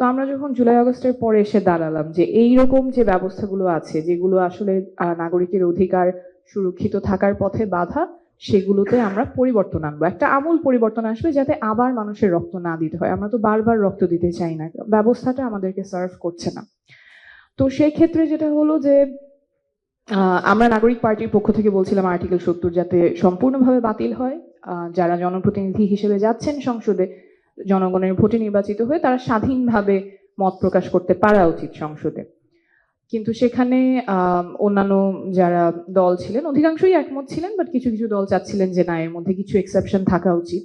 তো আমরা যখন জুলাই আগস্টের পরে এসে দাঁড়ালাম যে এই রকম যে ব্যবস্থাগুলো আছে, যেগুলো আসলে নাগরিকের অধিকার সুরক্ষিত থাকার পথে বাধা, সেগুলোতে আমরা পরিবর্তন আনব। একটা আমূল পরিবর্তন আসবে যাতে আবার মানুষের রক্ত না দিতে হয়। আমরা তো বারবার রক্ত দিতে চাই না। ব্যবস্থাটা আমাদেরকে সার্ভ করছে না। তো সেই ক্ষেত্রে যেটা হলো যে আমরা নাগরিক পার্টির পক্ষ থেকে বলছিলাম আর্টিকেল সত্তর যাতে সম্পূর্ণভাবে বাতিল হয়। যারা জনপ্রতিনিধি হিসেবে যাচ্ছেন সংসদে জনগণের ভোটে নির্বাচিত হয়ে তারা স্বাধীনভাবে মত প্রকাশ করতে পারা উচিত সংসদে। কিন্তু সেখানে অন্যান্য যারা দল ছিলেন, অধিকাংশই একমত ছিলেন বাট কিছু কিছু দল চাচ্ছিলেন যে না, এর মধ্যে কিছু এক্সেপশন থাকা উচিত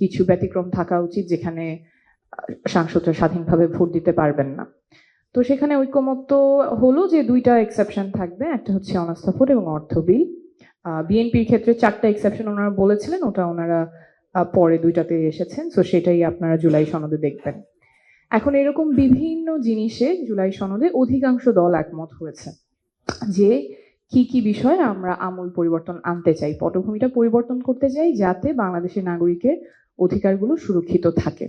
কিছু ব্যতিক্রম থাকা উচিত যেখানে সাংসদরা স্বাধীনভাবে ভোট দিতে পারবেন না। তো সেখানে ঐক্যমত্য হলো যে দুইটা এক্সেপশন থাকবে, একটা হচ্ছে অনাস্থা ভোট এবং অর্থ বিল। বিএনপির ক্ষেত্রে চারটা এক্সেপশন ওনারা বলেছিলেন, ওটা ওনারা পরে দুইটাতে এসেছেন তো সেটাই আপনারা জুলাই সনদে দেখবেন। এখন এরকম বিভিন্ন জিনিসে জুলাই সনদে অধিকাংশ দল একমত হয়েছে যে কি কি বিষয়ে আমরা আমূল পরিবর্তন আনতে চাই, পটভূমিটা পরিবর্তন করতে চাই যাতে বাংলাদেশের নাগরিকের অধিকারগুলো সুরক্ষিত থাকে।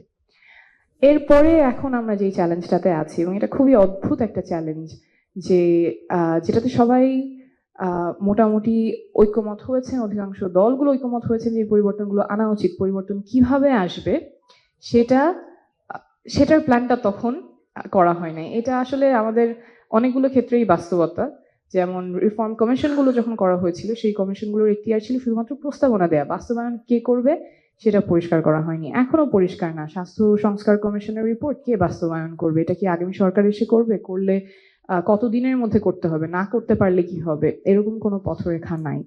এরপরে এখন আমরা যেই চ্যালেঞ্জটাতে আছি, এবং এটা খুবই অদ্ভুত একটা চ্যালেঞ্জ যে যেটাতে সবাই মোটামুটি ঐক্যমত হয়েছেন অধিকাংশ দলগুলো ঐক্যমত হয়েছেন যে পরিবর্তনগুলো আনা উচিত। পরিবর্তন কীভাবে আসবে, সেটা, সেটার প্ল্যানটা তখন করা হয় নাই। এটা আসলে আমাদের অনেকগুলো ক্ষেত্রেই বাস্তবতা। যেমন রিফর্ম কমিশনগুলো যখন করা হয়েছিল, সেই কমিশনগুলোর এখতিয়ার ছিল শুধুমাত্র প্রস্তাবনা দেয়া। বাস্তবায়ন কে করবে, সেটা পরিষ্কার করা হয়নি। এখনও পরিষ্কার না। স্বাস্থ্য সংস্কার কমিশনের রিপোর্ট কে বাস্তবায়ন করবে? এটা কি আগামী সরকার এসে করবে? করলে কতদিনের মধ্যে করতে হবে? না করতে পারলে কি হবে? এরকম কোনো পথরেখা নাই।